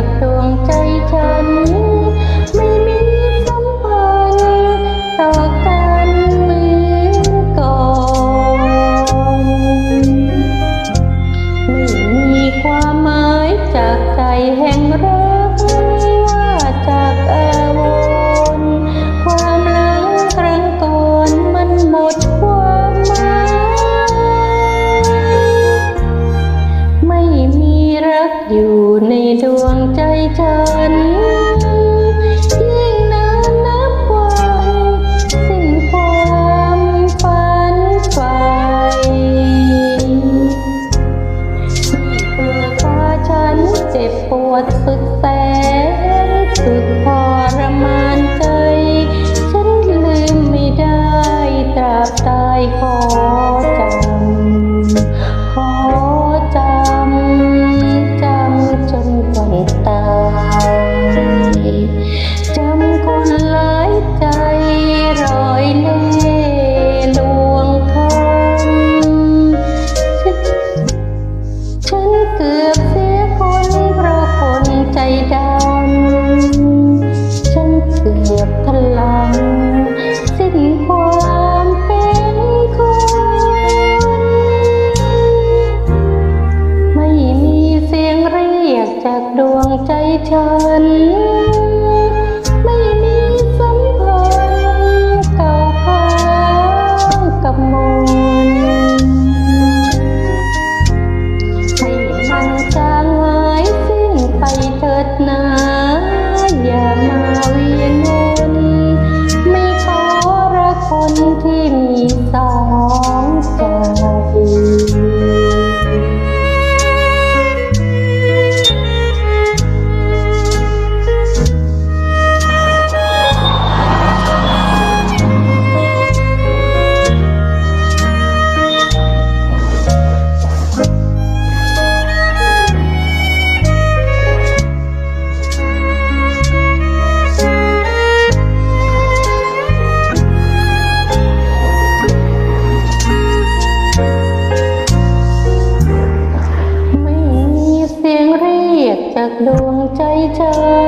จากดวงใจฉัน ฉัน ยิ่งนานนับวันสิ้นความฝันใฝ่ที่ตัวตาฉันเจ็บปวดสุด เกือบทลังสิ้นความเป็นคนไม่มีเสียงเรียกจากดวงใจฉัน ไม่มีสัมพันธ์เก่าพังกับมนให้มันจางหายสิ้นไปเถิดนา จากดวงใจฉัน